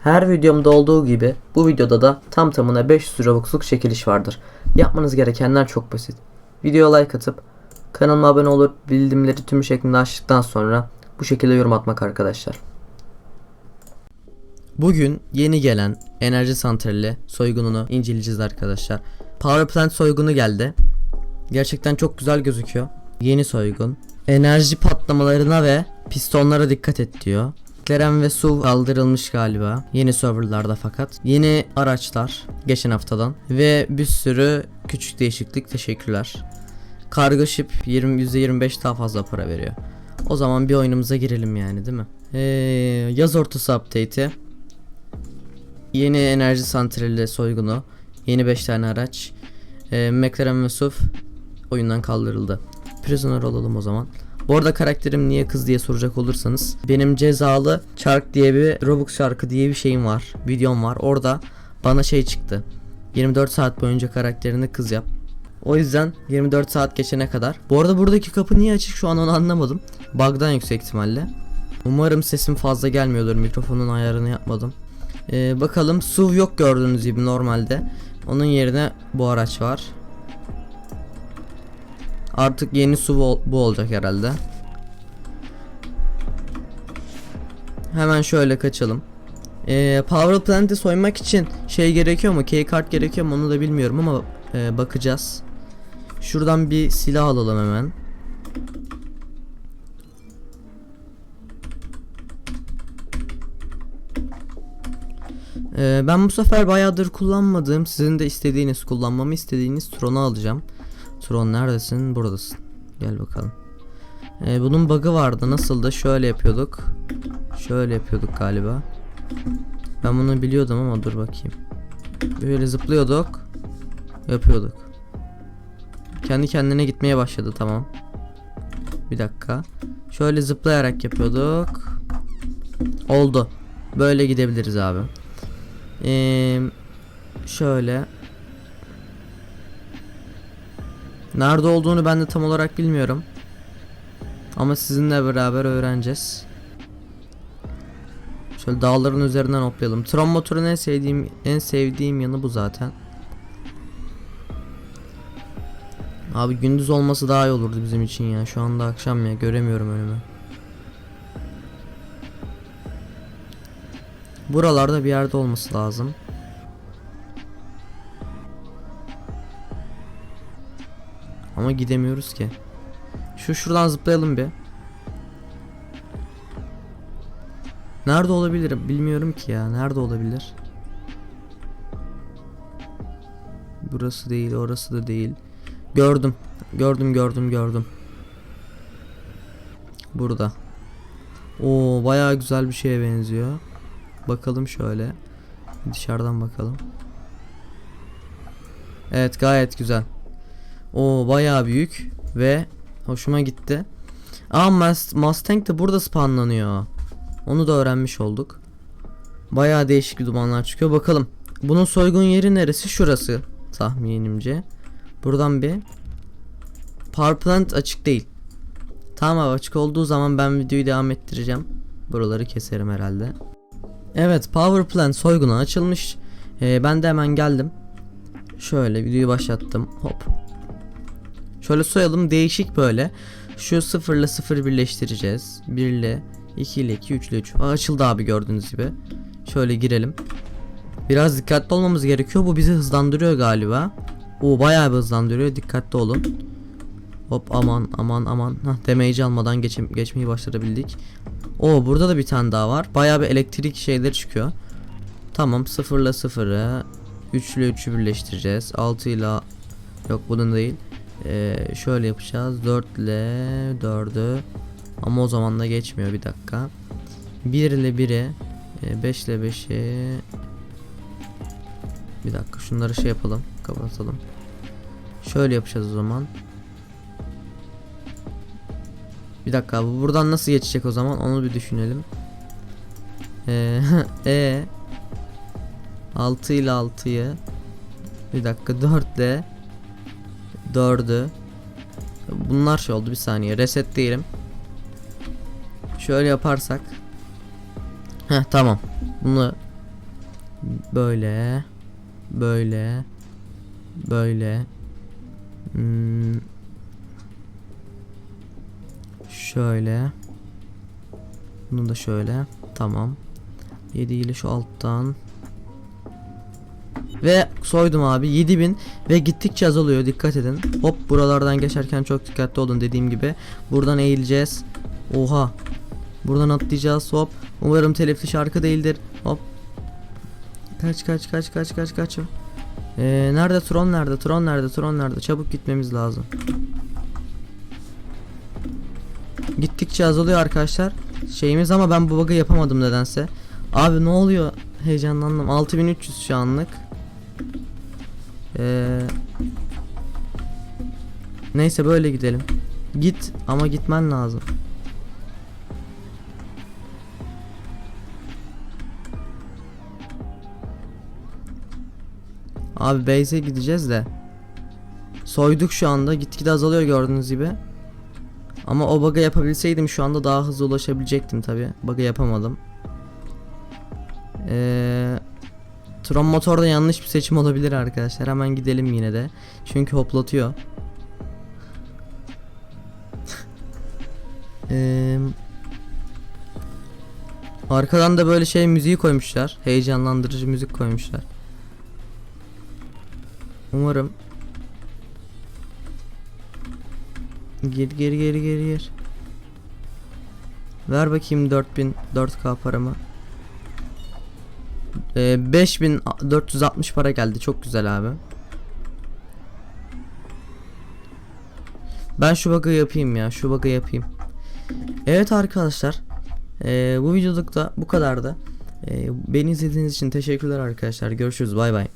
Her videomda olduğu gibi bu videoda da tam tamına 500 Robux'luk çekiliş vardır. Yapmanız gerekenler çok basit. Videoya like atıp kanalıma abone olup bildirimleri tüm şeklinde açtıktan sonra bu şekilde yorum atmak arkadaşlar. Bugün yeni gelen enerji santrali soygununu inceleyeceğiz arkadaşlar. Power plant soygunu geldi. Gerçekten çok güzel gözüküyor. Yeni soygun. Enerji patlamalarına ve pistonlara dikkat et diyor. Kerem ve Su kaldırılmış galiba. Yeni serverlarda fakat. Yeni araçlar geçen haftadan. Ve bir sürü küçük değişiklik teşekkürler. Kargo ship 20, %25 daha fazla para veriyor. O zaman bir oyunumuza girelim yani değil mi? Ee, yaz ortası update'i. Yeni enerji santrali soygunu. Yeni 5 tane araç. Ee, McLaren ve SUV oyundan kaldırıldı. Prisoner olalım o zaman. Bu arada karakterim niye kız diye soracak olursanız benim cezalı çark diye bir Robux şarkı diye bir şeyim var. Videom var. Orada bana şey çıktı. 24 saat boyunca karakterini kız yap. O yüzden 24 saat geçene kadar. Bu arada buradaki kapı niye açık şu an onu anlamadım. Bug'dan yüksek ihtimalle. Umarım sesim fazla gelmiyordur. Mikrofonun ayarını yapmadım. Ee, bakalım SUV yok gördüğünüz gibi normalde. Onun yerine bu araç var. Artık yeni ol- bu olacak herhalde. Hemen şöyle kaçalım. Ee, Power Plant'i soymak için şey gerekiyor mu? Key kart gerekiyor mu? Onu da bilmiyorum ama e, bakacağız. Şuradan bir silah alalım hemen. Ee, ben bu sefer bayağıdır kullanmadığım, sizin de istediğiniz, kullanmamı istediğiniz Tron'u alacağım. Tron neredesin? Buradasın. Gel bakalım. Ee, bunun bug'ı vardı. Nasıldı? Şöyle yapıyorduk. Şöyle yapıyorduk galiba. Ben bunu biliyordum ama dur bakayım. Böyle zıplıyorduk. Yapıyorduk. Kendi kendine gitmeye başladı tamam. Bir dakika. Şöyle zıplayarak yapıyorduk. Oldu. Böyle gidebiliriz abi. Ee, şöyle. Nerede olduğunu ben de tam olarak bilmiyorum. Ama sizinle beraber öğreneceğiz. Şöyle dağların üzerinden hoplayalım. Tron motorun en sevdiğim en sevdiğim yanı bu zaten. Abi gündüz olması daha iyi olurdu bizim için ya. Şu anda akşam ya göremiyorum önümü. Buralarda bir yerde olması lazım. Ama gidemiyoruz ki. Şu şuradan zıplayalım bir. Nerede olabilir bilmiyorum ki ya. Nerede olabilir? Burası değil, orası da değil. Gördüm. Gördüm, gördüm, gördüm. Burada. Oo, bayağı güzel bir şeye benziyor. Bakalım şöyle. Dışarıdan bakalım. Evet, gayet güzel. O bayağı büyük ve hoşuma gitti. Aa Must Mustang de burada spawnlanıyor. Onu da öğrenmiş olduk. Bayağı değişik dumanlar çıkıyor. Bakalım. Bunun soygun yeri neresi? Şurası tahminimce. Buradan bir Power plant açık değil. Tamam abi açık olduğu zaman ben videoyu devam ettireceğim. Buraları keserim herhalde. Evet power plant soygunu açılmış. Ee, ben de hemen geldim. Şöyle videoyu başlattım. Hop. Şöyle soyalım değişik böyle. Şu 0 ile 0 birleştireceğiz. 1 ile 2 ile 2 3 ile 3. Aa, açıldı abi gördüğünüz gibi. Şöyle girelim. Biraz dikkatli olmamız gerekiyor. Bu bizi hızlandırıyor galiba. O bayağı bir hızlandırıyor. Dikkatli olun. Hop aman aman aman. Hah damage almadan geçe geçmeyi başarabildik. O burada da bir tane daha var. Bayağı bir elektrik şeyleri çıkıyor. Tamam 0 ile 0'ı 3 ile 3'ü birleştireceğiz. 6 ile yok bunun değil. Ee, şöyle yapacağız. 4 ile 4'ü ama o zaman da geçmiyor bir dakika. 1 ile 1'i 5 ile 5'i bir dakika şunları şey yapalım kapatalım. Şöyle yapacağız o zaman. Bir dakika bu buradan nasıl geçecek o zaman onu bir düşünelim. Ee, e 6 ile 6'yı bir dakika 4 ile 4'ü Bunlar şey oldu bir saniye reset diyelim. Şöyle yaparsak Heh tamam. Bunu Böyle. Böyle. Böyle. Hmm. Şöyle. Bunu da şöyle. Tamam. 7 ile şu alttan. Ve soydum abi 7000 ve gittikçe azalıyor dikkat edin. Hop buralardan geçerken çok dikkatli olun dediğim gibi. Buradan eğileceğiz. Oha. Buradan atlayacağız hop. Umarım telifli şarkı değildir. Hop. Kaç kaç kaç kaç kaç kaç. Ee, nerede Tron nerede? Tron nerede? Tron nerede? Çabuk gitmemiz lazım. Gittikçe azalıyor arkadaşlar. Şeyimiz ama ben bu bug'ı yapamadım nedense. Abi ne oluyor? Heyecanlandım. 6300 şu anlık. Ee, neyse böyle gidelim. Git ama gitmen lazım. Abi base'e gideceğiz de. Soyduk şu anda. Gitgide azalıyor gördüğünüz gibi. Ama o bug'ı yapabilseydim şu anda daha hızlı ulaşabilecektim tabi. Bug'ı yapamadım. Eee Tron motorda yanlış bir seçim olabilir arkadaşlar. Hemen gidelim yine de. Çünkü hoplatıyor. Eee Arkadan da böyle şey müziği koymuşlar. Heyecanlandırıcı müzik koymuşlar. Umarım Gir gir gir gir gir. Ver bakayım 4000 4K paramı. Ee, 5460 para geldi. Çok güzel abi. Ben şu bug'ı yapayım ya. Şu bug'ı yapayım. Evet arkadaşlar. Ee, bu videoluk da bu kadardı. Ee, beni izlediğiniz için teşekkürler arkadaşlar. Görüşürüz. Bay bay.